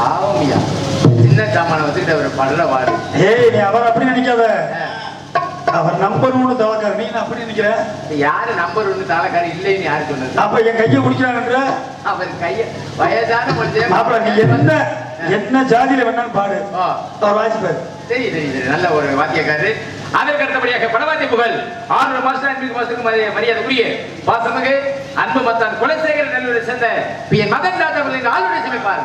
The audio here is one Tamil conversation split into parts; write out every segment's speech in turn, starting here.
அப்படியா சின்ன சாமான வச்சுக்கிட்டு அவர் படுற வாடு ஏய் நீ அவர் அப்படி நினைக்காத. அவர் நம்பர் ஒண்ணு தவக்காரு நீ அப்படி நினைக்கிற? யாரு நம்பர் ஒண்ணு தாளக்காரி இல்லைன்னு யாரு சொன்னது அப்ப என் கையை குடிக்கிறான்ற அவர் கைய வயதான மனுஷன். மாப்பிள நீ என்ன என்ன ஜாதியில வேணாலும் பாடு. அவர் வாய்ஸ் பாரு. சரி சரி சரி. நல்ல ஒரு வாத்தியக்காரரு. அதற்கு அடுத்தபடியாக படவாத்திய புகழ். ஆறு மாஸ்டர் அன்பு மாஸ்டருக்கு மரியாதை மரியாதைக்குரிய பாசமகு அன்பு மத்தான் நல்லூரை சேர்ந்த பி என் மகன் ராஜா அவர்களின் ஆளுநரை சமைப்பார்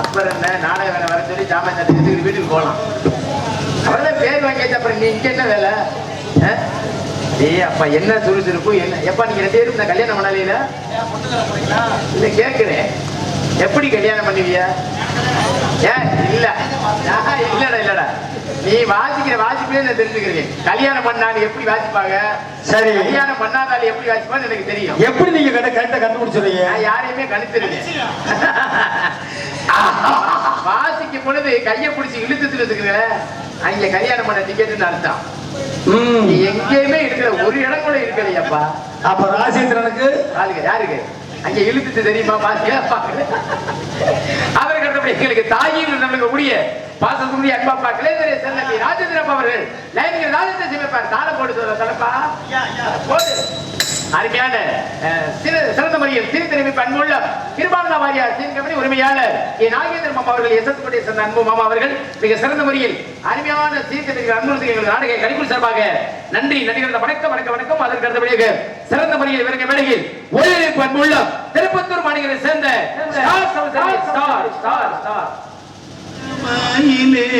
அப்புறம் என்ன? நாடக வேலை வர சொல்லி ஜாமான் சட்டை வீட்டுக்கு போகலாம். அவர்தான் பேர் வாங்கியாச்சு அப்புறம் நீ இங்கே என்ன வேலை? ஆ? ஏய் அப்பா என்ன சுறுசுறுப்பு? என்ன? எப்பா நீங்க ரெண்டு பேரும் இந்த கல்யாணம் பண்ணலையில இல்ல கேக்குறேன். எப்படி கல்யாணம் பண்ணுவிய? ஏன் இல்ல. இல்லடா இல்லடா. நீ வாசிக்கிற வாசிப்பே நான் தெரிஞ்சுக்கிறேன். கல்யாணம் பண்ணாலும் எப்படி வாசிப்பாங்க? சரி. கல்யாணம் பண்ணாதாலும் எப்படி வாசிப்பான்னு எனக்கு தெரியும். எப்படி நீங்க கரெக்டா கண்டுபிடிச்சிருக்கீங்க நான் யாரையுமே கணிச்சிருக்கேன் வாசிக்கும் பொழுது கையை பிடிச்சி இழுத்து வச்சுக்கிற அங்க கல்யாணம் பண்ண டிக்கெட்னு அர்த்தம். எங்கேயுமே இருக்கிற ஒரு இடம் கூட இருக்கலையப்பா. அப்ப ராஜேந்திரனுக்கு? யாருக்கு யாருக்கு அங்க இழுத்துட்டு தெரியுமா? பாத்தியா? பாக்குற அவருக்கு அடுத்தபடி எங்களுக்கு தாயின் நம்மளுக்கு உடைய பாசத்துடைய அன்பாப்பா கிளேந்தரே செல்லப்பி ராஜேந்திரப்பா அவர்கள். லைன்கள் ராஜேந்திர சிவப்பார். தாளம் போட்டு சொல்ற தலைப்பா போடு. அருமையான சிறந்த முறையில் திருத்தறிவி பண்புள்ள கிருபானந்த வாரியார் சீன் கம்பெனி உரிமையாளர் என் நாகேந்திர மாமா அவர்கள் எஸ். சேர்ந்த அன்பு மாமா அவர்கள் மிக சிறந்த முறையில் அருமையான சீர்திருத்த அன்புறுத்தி எங்கள் நாடக கணிப்பு சார்பாக நன்றி நடிகர் வணக்கம் வணக்கம் வணக்கம். அதற்கு அடுத்தபடியாக சிறந்த முறையில் இவருக்கு மேடையில் ஒளிபரப்பு அன்புள்ள திருப்பத்தூர் மாநகரை சேர்ந்த